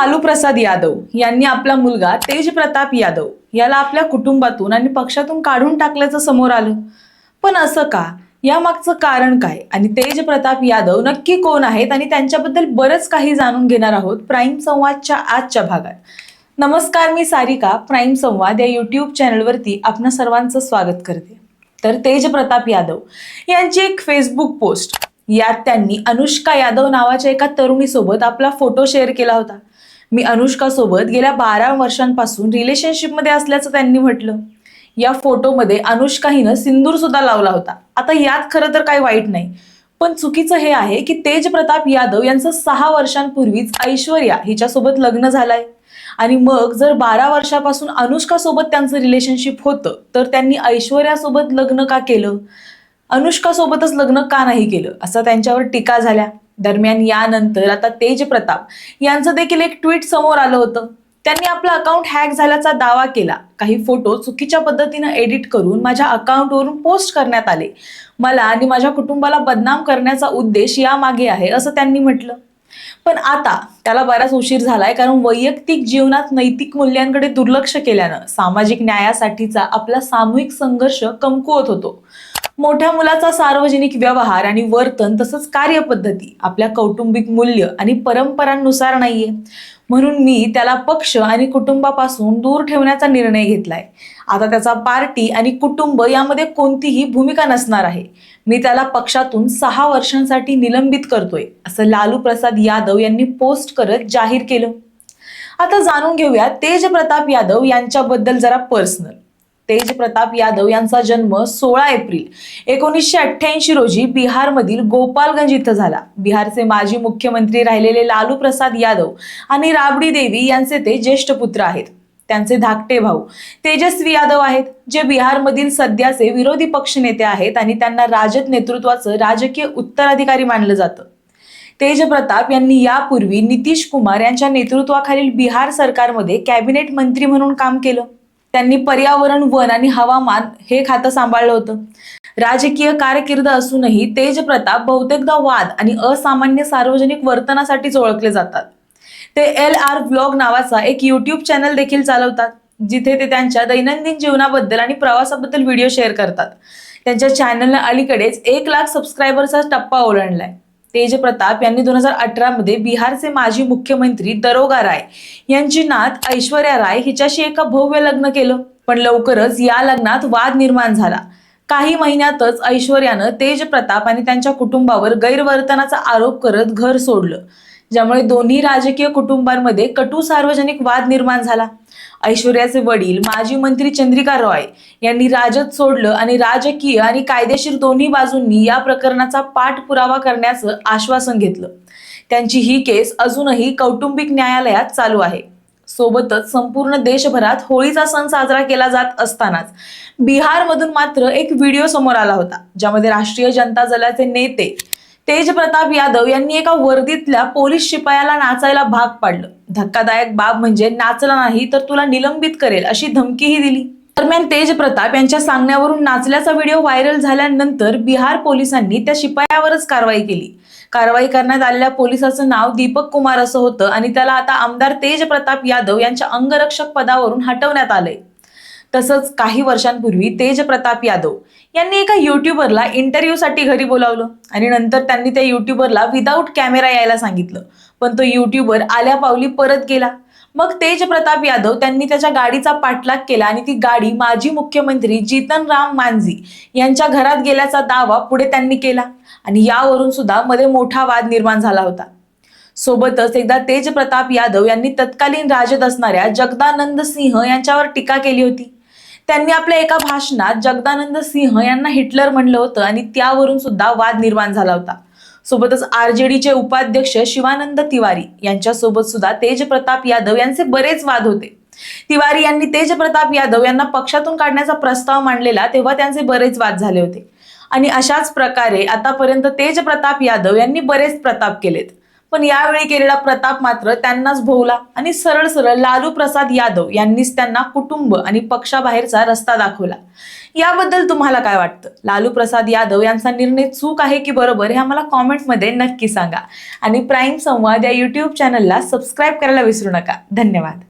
लालू प्रसाद यादव यांनी आपला मुलगा तेज प्रताप यादव याला आपल्या कुटुंबातून आणि पक्षातून काढून टाकल्याचं समोर आलं. पण असं का? यामागचं कारण काय? आणि तेज प्रताप यादव नक्की कोण आहेत? आणि त्यांच्याबद्दल बरंच काही जाणून घेणार आहोत प्राईम संवादच्या आजच्या भागात. नमस्कार मी सारिका. प्राईम संवाद या यूट्यूब चॅनलवरती आपणा सर्वांचं स्वागत करते. तर तेज प्रताप यादव यांची एक फेसबुक पोस्ट यात त्यांनी अनुष्का यादव नावाच्या एका तरुणीसोबत आपला फोटो शेअर केला होता. मी अनुष्का सोबत गेल्या बारा वर्षांपासून रिलेशनशिपमध्ये असल्याचं त्यांनी म्हटलं. या फोटोमध्ये अनुष्का हिनं सिंदूर सुद्धा लावला होता. आता यात खरं तर काही वाईट नाही. पण चुकीचं हे आहे की तेज प्रताप यादव यांचं सहा वर्षांपूर्वीच ऐश्वर्या हिच्यासोबत लग्न झालंय. आणि मग जर बारा वर्षापासून अनुष्का सोबत त्यांचं रिलेशनशिप होतं तर त्यांनी ऐश्वर्यासोबत लग्न का केलं? अनुष्का सोबतच लग्न का नाही केलं? असं त्यांच्यावर टीका झाल्या. दरम्यान यानंतर आता तेज प्रताप यांचं देखील एक ट्विट समोर आलं होतं. त्यांनी आपलं अकाउंट हॅक झाल्याचा दावा केला. काही फोटो चुकीच्या पद्धतीनं एडिट करून माझ्या अकाउंटवरून पोस्ट करण्यात आले. मला आणि माझ्या कुटुंबाला बदनाम करण्याचा उद्देश यामागे आहे असं त्यांनी म्हटलं. पण आता त्याला बराच उशीर झालाय कारण वैयक्तिक जीवनात नैतिक मूल्यांकडे दुर्लक्ष केल्यानं सामाजिक न्यायासाठीचा आपला सामूहिक संघर्ष कमकुवत होतो. मोठ्या मुलाचा सार्वजनिक व्यवहार आणि वर्तन तसंच कार्यपद्धती आपल्या कौटुंबिक मूल्य आणि परंपरांनुसार नाहीये. म्हणून मी त्याला पक्ष आणि कुटुंबापासून दूर ठेवण्याचा निर्णय घेतलाय. आता त्याचा पार्टी आणि कुटुंब यामध्ये कोणतीही भूमिका नसणार आहे. मी त्याला पक्षातून सहा वर्षांसाठी निलंबित करतोय असं लालू प्रसाद यादव यांनी पोस्ट करत जाहीर केलं. आता जाणून घेऊया तेज प्रताप यादव यांच्याबद्दल जरा पर्सनल तेज प्रताप यादव यांचा जन्म सोळा एप्रिल एकोणीसशे अठ्ठ्याऐंशी रोजी बिहारमधील गोपालगंज इथं झाला. बिहारचे माजी मुख्यमंत्री राहिलेले लालू प्रसाद यादव आणि राबडी देवी यांचे ते ज्येष्ठ पुत्र आहेत. त्यांचे धाकटे भाऊ तेजस्वी यादव आहेत जे बिहारमधील सध्याचे विरोधी पक्षनेते आहेत आणि त्यांना राजद नेतृत्वाचं राजकीय उत्तराधिकारी मानलं जातं. तेज प्रताप यांनी यापूर्वी नितीश कुमार यांच्या नेतृत्वाखालील बिहार सरकारमध्ये कॅबिनेट मंत्री म्हणून काम केलं. त्यांनी पर्यावरण वन आणि हवामान हे खातं सांभाळलं होतं. राजकीय कारकीर्द असूनही तेज प्रताप बहुतेकदा वाद आणि असामान्य सार्वजनिक वर्तनासाठीच ओळखले जातात. ते एल आर ब्लॉग नावाचा एक युट्यूब चॅनल देखील चालवतात जिथे ते त्यांच्या दैनंदिन जीवनाबद्दल आणि प्रवासाबद्दल व्हिडिओ शेअर करतात. त्यांच्या चॅनलला अलीकडेच एक लाख सबस्क्रायबरचा टप्पा ओलांडलाय. तेजप्रताप यांनी दोन हजार अठरा मध्ये बिहारचे माजी मुख्यमंत्री दरोगा राय यांची नात ऐश्वर्या राय हिच्याशी एका भव्य लग्न केलं. पण लवकरच या लग्नात वाद निर्माण झाला. काही महिन्यातच ऐश्वर्यानं तेज प्रताप आणि त्यांच्या कुटुंबावर गैरवर्तनाचा आरोप करत घर सोडलं. ज्यामुळे दोन्ही राजकीय कुटुंबांमध्ये कटू सार्वजनिक वाद निर्माण झाला. ऐश्वर्याचे वडील माजी मंत्री चंद्रिका रॉय यांनी राजद सोडलं आणि राजकीय आणि कायदेशीर दोन्ही बाजूंनी या प्रकरणाचा पाठपुरावा करण्याचं आश्वासन घेतलं. त्यांची ही केस अजूनही कौटुंबिक न्यायालयात चालू आहे. सोबतच संपूर्ण देशभरात होळीचा सण साजरा केला जात असतानाच बिहारमधून मात्र एक व्हिडिओ समोर आला होता ज्यामध्ये राष्ट्रीय जनता दलाचे नेते तेज प्रताप यादव यांनी एका वर्दीतल्या पोलीस शिपायाला नाचायला भाग पाडलं. धक्कादायक बाब म्हणजे नाचला नाही तर तुला निलंबित करेल अशी धमकीही दिली. दरम्यान तेज प्रताप यांच्या सांगण्यावरून नाचल्याचा व्हिडिओ व्हायरल झाल्यानंतर बिहार पोलिसांनी त्या शिपायावरच कारवाई केली. कारवाई करण्यात आलेल्या पोलिसाचं नाव दीपक कुमार असं होतं आणि त्याला आता आमदार तेज प्रताप यादव यांच्या अंगरक्षक पदावरून हटवण्यात आलंय. तसंच काही वर्षांपूर्वी तेज प्रताप यादव यांनी एका युट्यूबरला इंटरव्ह्यूसाठी घरी बोलावलं. आणि नंतर त्यांनी त्या युट्यूबरला विदाऊट कॅमेरा यायला सांगितलं. पण तो युट्यूबर आल्या पावली परत गेला. मग तेज प्रताप यादव त्यांनी त्याच्या गाडीचा पाठलाग केला आणि ती गाडी माजी मुख्यमंत्री जीतन राम मांझी यांच्या घरात गेल्याचा दावा पुढे त्यांनी केला. आणि यावरून सुद्धा मध्ये मोठा वाद निर्माण झाला होता. सोबतच एकदा तेज प्रताप यादव यांनी तत्कालीन राजद असणाऱ्या जगदानंद सिंह यांच्यावर टीका केली होती. त्यांनी आपल्या एका भाषणात जगदानंद सिंह यांना हिटलर म्हणलं होतं आणि त्यावरून सुद्धा वाद निर्माण झाला होता. सोबतच आरजेडीचे उपाध्यक्ष शिवानंद तिवारी यांच्यासोबत सुद्धा तेज प्रताप यादव यांचे बरेच वाद होते. तिवारी यांनी तेज प्रताप यादव यांना पक्षातून काढण्याचा प्रस्ताव मांडलेला तेव्हा त्यांचे बरेच वाद झाले होते. आणि अशाच प्रकारे आतापर्यंत तेज प्रताप यादव यांनी बरेच प्रताप केलेत. पण यावेळी केलेला प्रताप मात्र त्यांनाच भोवला आणि सरळ सरळ लालू प्रसाद यादव यांनीच त्यांना कुटुंब आणि पक्षाबाहेरचा रस्ता दाखवला. याबद्दल तुम्हाला काय वाटतं? लालू प्रसाद यादव यांचा निर्णय चूक आहे की बरोबर हे आम्हाला कॉमेंटमध्ये नक्की सांगा. आणि प्राईम संवाद या युट्यूब चॅनलला सबस्क्राईब करायला विसरू नका. धन्यवाद.